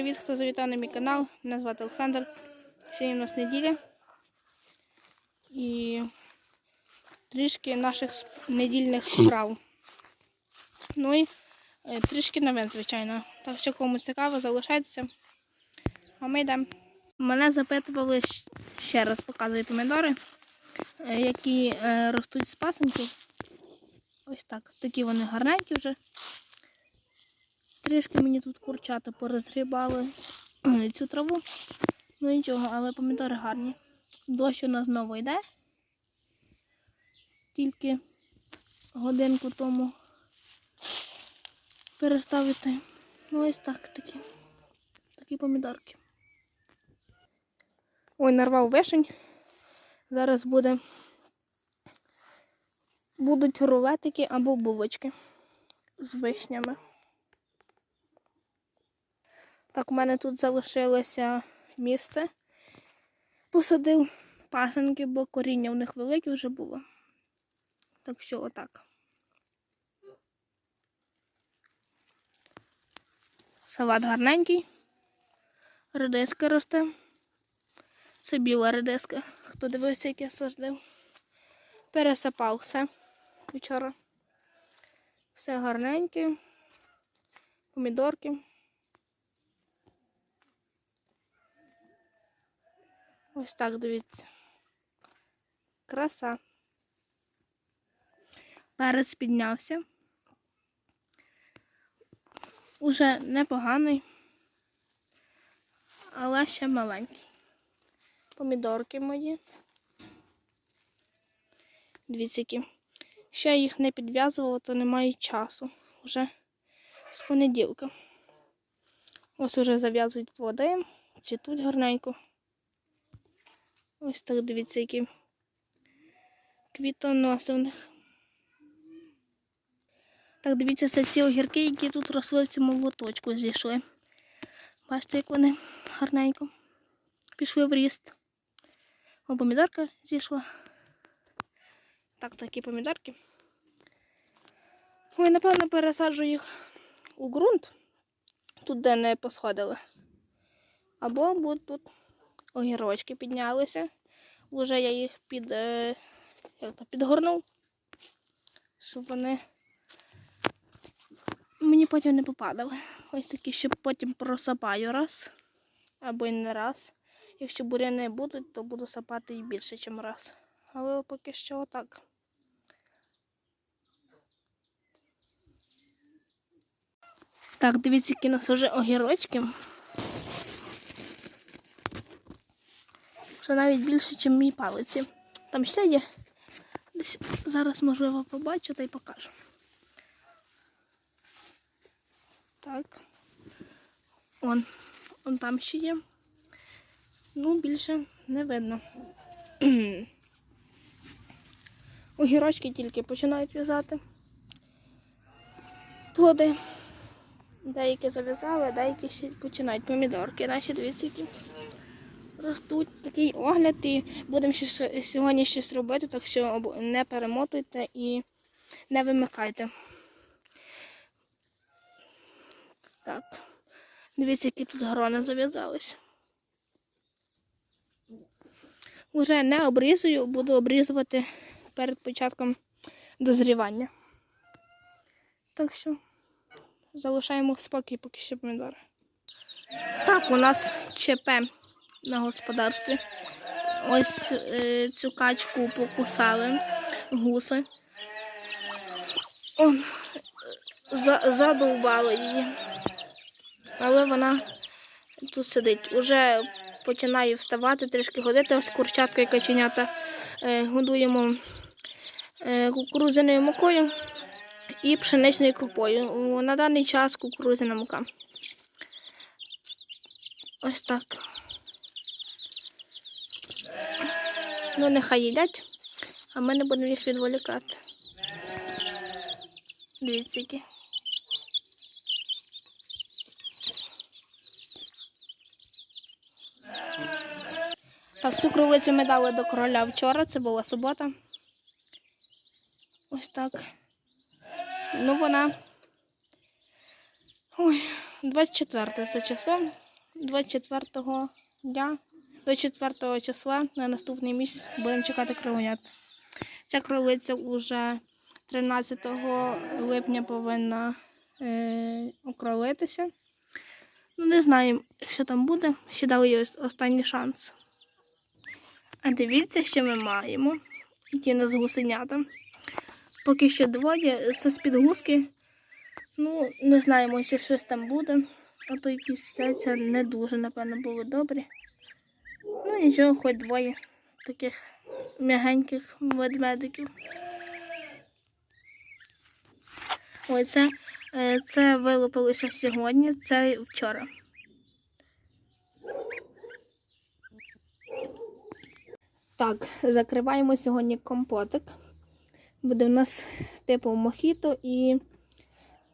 привіт, хто завітав на мій канал. Мене звати Олександр. Сьогодні у нас неділя. І трішки наших недільних справ. Ну і е, трішки новин, звичайно. Так що кому цікаво, залишайтеся. А ми йдемо. Мене запитували ще раз показую помідори, е, які е, ростуть з пасенків. Ось так. Такі вони гарненькі вже. Трішки мені тут курчата порозгрібали е, цю траву. Ну нічого, але помідори гарні. Дощ у нас знову йде. Тільки годинку тому переставити. Ну ось так такі. Такі помідорки. Ой, нарвав вишень. Зараз буде. Будуть рулетики або булочки з вишнями. Так, у мене тут залишилося місце. Посадив пасенки, бо коріння в них велике вже було. Так що отак. Салат гарненький. Редиска росте. Це біла редиска. Хто дивився, як я садив. Пересипав все вчора. Все гарненьке. Помідорки. Ось так дивіться. Краса. Перець піднявся. Уже непоганий, але ще маленький. Помідорки мої. Дивіться, які. Ще їх не підв'язувала, то немає часу. Уже з понеділка. Ось уже зав'язують плоди, цвітуть гарненько. Ось так дивіться, які квітоноси в них. Так, дивіться, це ці огірки, які тут росли в цьому лоточку зійшли. Бачите, як вони гарненько пішли в ріст. О, помідорка зійшла. Так, такі помідорки. Ой, напевно, пересаджу їх у ґрунт, тут де не посходили. Або будуть тут огірочки піднялися. Уже я їх під, е, як то, підгорнув, щоб вони мені потім не попадали. Ось такі ще потім просапаю раз або й не раз. Якщо буряни будуть, то буду сапати і більше, ніж раз. Але поки що отак. Так, дивіться, які у нас вже огірочки. Що навіть більше, ніж мій палиці. Там ще є. Десь зараз, можливо, побачу та й покажу. Так. Он, он там ще є. Ну, більше не видно. Огірочки тільки починають в'язати. Плоди. Деякі зав'язали, деякі ще починають помідорки. Наші дивіться, які ростуть. Такий огляд і будемо ще сьогодні щось робити, так що не перемотуйте і не вимикайте. Так. Дивіться, які тут грони зав'язалися. Уже не обрізую, буду обрізувати перед початком дозрівання. Так що залишаємо в спокій поки що помідори. Так, у нас ЧП на господарстві. Ось е, цю качку покусали гуси. Он, е, за, її. Але вона тут сидить. Уже починає вставати, трішки ходити. Ось курчатка і каченята е, годуємо е, кукурудзяною мукою і пшеничною крупою. На даний час кукурудзяна мука. Ось так. Ну, нехай їдять, а ми не будемо їх відволікати. Дивіться, які. Так, цю кролицю ми дали до короля вчора, це була субота. Ось так. Ну, вона. Ой, 24 це число. 24 дня, 24 числа на наступний місяць будемо чекати кроленят. Ця кролиця вже 13 липня повинна е, окролитися. Ну, не знаю, що там буде. Ще дали їй останній шанс. А дивіться, що ми маємо. Які у нас гусенята. Поки що двоє. Це з-під гуски. Ну, не знаємо, чи щось там буде. А то якісь яйця не дуже, напевно, були добрі. Ну, нічого, хоч двоє таких м'ягеньких ведмедиків. Ой, це, е, це вилупилося сьогодні, це вчора. Так, закриваємо сьогодні компотик. Буде в нас типу мохіто і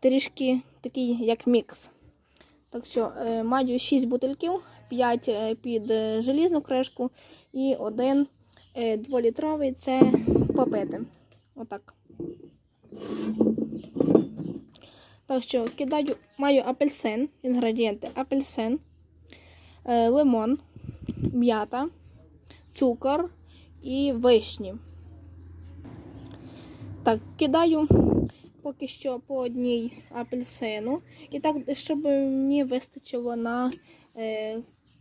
трішки такий як мікс. Так що е, маю 6 бутильків, 5 е, під е, желізну кришку і один е, дволітровий це попити. Отак. Так що кидаю, маю апельсин, інгредієнти апельсин, лимон, м'ята, цукор і вишні. Так, кидаю поки що по одній апельсину. І так, щоб мені вистачило на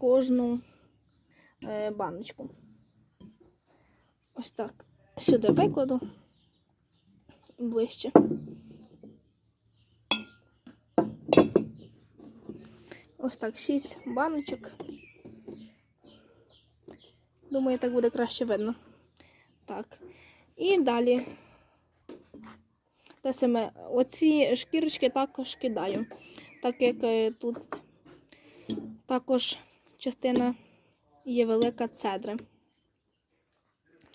кожну е, баночку. Ось так. Сюди викладу ближче. Ось так, 6 баночок. Думаю, так буде краще видно. Так. І далі те саме. Оці шкірочки також кидаю. Так як е, тут також частина є велика цедри.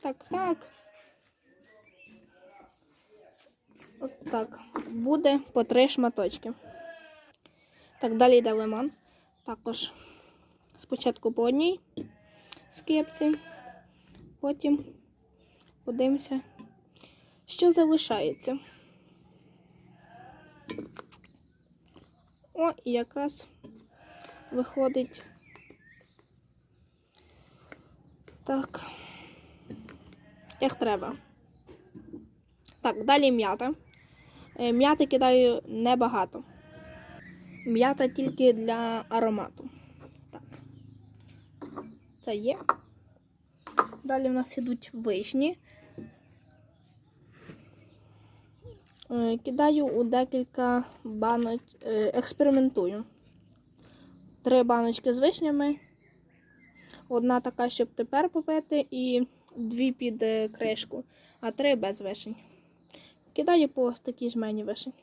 Так, так. От так. Буде по три шматочки. Так, далі йде лимон. Також спочатку по одній скипці, потім подивимося, що залишається. О, і якраз виходить. Так. Як треба. Так, далі м'ята. Е, М'яти кидаю небагато. М'ята тільки для аромату. Так. Це є. Далі в нас йдуть вишні. Е, Кидаю у декілька банок, е, експериментую. Три баночки з вишнями. Одна така, щоб тепер попити, і дві під е, кришку, а три без вишень. Кидаю по такій жмені вишень.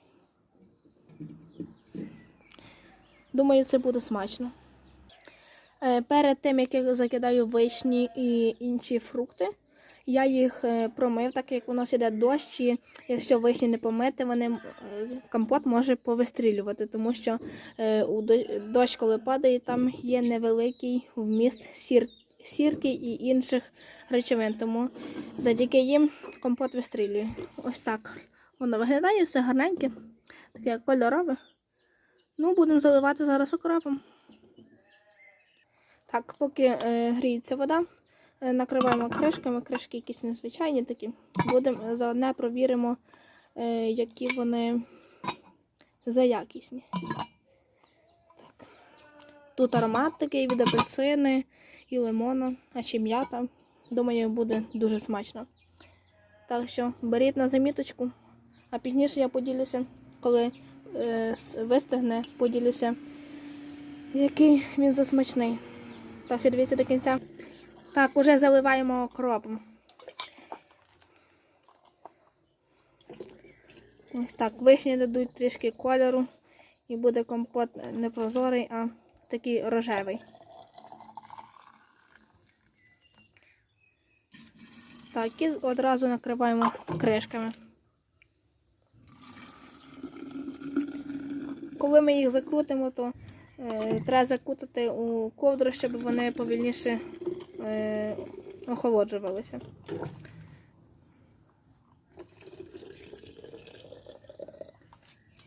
Думаю, це буде смачно. Е, Перед тим, як я закидаю вишні і інші фрукти, я їх е, промив, так як у нас іде дощ, і якщо вишні не помити, вони е, компот може повистрілювати, тому що е, дощ, коли падає, там є невеликий вміст сір, сірки і інших речовин. Тому завдяки їм компот вистрілює. Ось так воно виглядає, все гарненьке, таке кольорове. Ну, будемо заливати зараз окропом. Так, поки е, гріється вода, накриваємо кришками, кришки якісь незвичайні такі. Будемо е, заодне провіримо, е, які вони за якісні. Так. Тут аромат такий від апельсини і лимона, а ще м'ята. Думаю, буде дуже смачно. Так що беріть на заміточку, а пізніше я поділюся, коли е, вистигне, поділюся, який він засмачний. Так що дивіться до кінця. Так, уже заливаємо окропом. Ось так, вишні дадуть трішки кольору і буде компот не прозорий, а такий рожевий. Так, і одразу накриваємо кришками. Коли ми їх закрутимо, то е, треба закутати у ковдру, щоб вони повільніше е, охолоджувалися.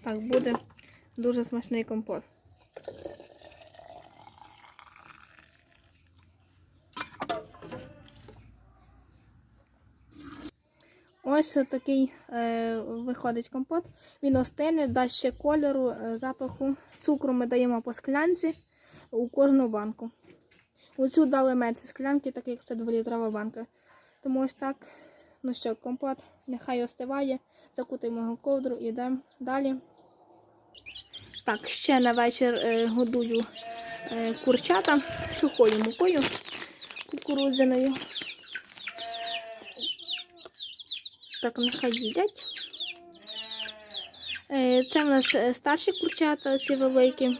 Так, буде дуже смачний компот. Ось такий е, виходить компот. Він остине, дасть ще кольору, е, запаху. Цукру ми даємо по склянці у кожну банку. Оцю дали менше склянки, так як це 2-літрова банка. Тому ось так. Ну що, компот нехай остиває, закутаємо його ковдру і йдемо далі. Так, ще на вечір е, годую е, курчата сухою мукою кукурудзяною. Так, нехай їдять. Е, Це в нас е, старші курчата, ці великі,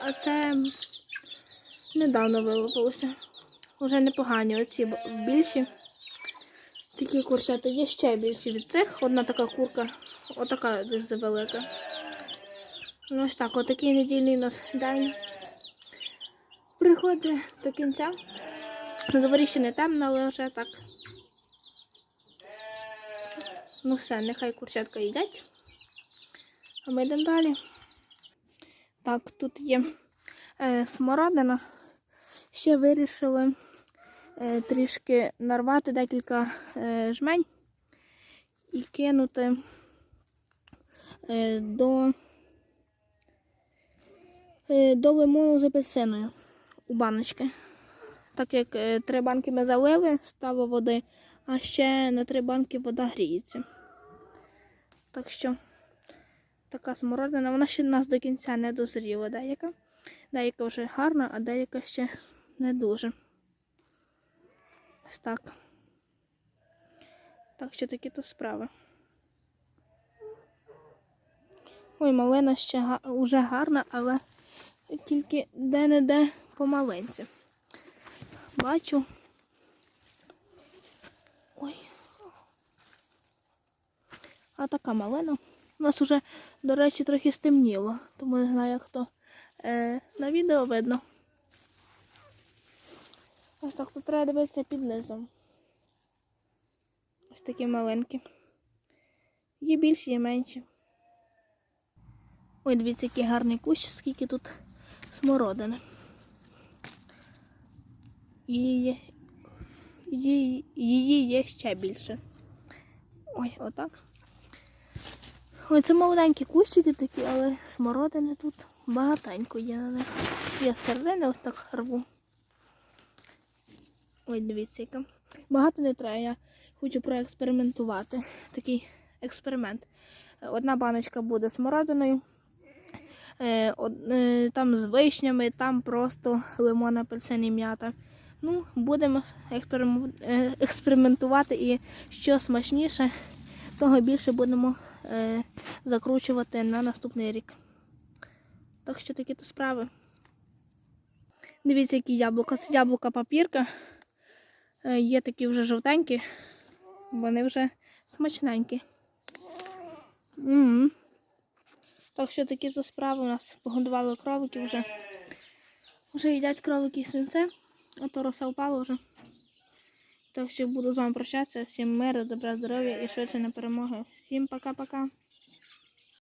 а це недавно вилупилося. Уже непогані оці більші. Такі курчата є ще більші від цих. Одна така курка, отака десь велика. Ну ось так, отакий недільний у нас день. Приходить до кінця. На дворі ще не темно, але вже так. Ну все, нехай курчатка їдять. А ми йдемо далі. Так, тут є е, смородина. Ще вирішили е, трішки нарвати декілька е, жмень і кинути е, до, е, до лимону з апельсиною у баночки. Так як три банки ми залили, стало води, а ще на три банки вода гріється. Так що така смородина, вона ще нас до кінця не дозріла деяка. Деяка вже гарна, а деяка ще не дуже. Ось так. Так що такі то справи. Ой, малина ще га- уже гарна, але тільки де-не-де помаленці. Бачу. Ой. А така малина. У нас вже, до речі, трохи стемніло, тому не знаю, як то е, на відео видно. Ось так тут треба дивитися під низом. Ось такі маленькі. Є більші, є менші. Ой, дивіться, який гарний кущ, скільки тут смородини. Її її, її є ще більше. Ой, отак. Ой, це молоденькі кущики такі, але смородини тут багатенько є на них. Я середини ось так рву. Ой, дивіться, яка. Багато не треба. Я хочу проекспериментувати. Такий експеримент. Одна баночка буде смородиною, е, е, там з вишнями, там просто лимон, апельсин і м'ята. Ну, будемо е, експериментувати і що смачніше, того більше будемо закручувати на наступний рік. Так що такі то справи. Дивіться, які яблука. Це яблука папірка. Е, Є такі вже жовтенькі, вони вже смачненькі. м Так що такі то справи у нас погодували кролики вже. Вже їдять кролики і свинце, а то роса впала вже. Так що буду з вами прощатися. Всім миру, добра здоров'я і швидше на перемоги. Всім пока-пока.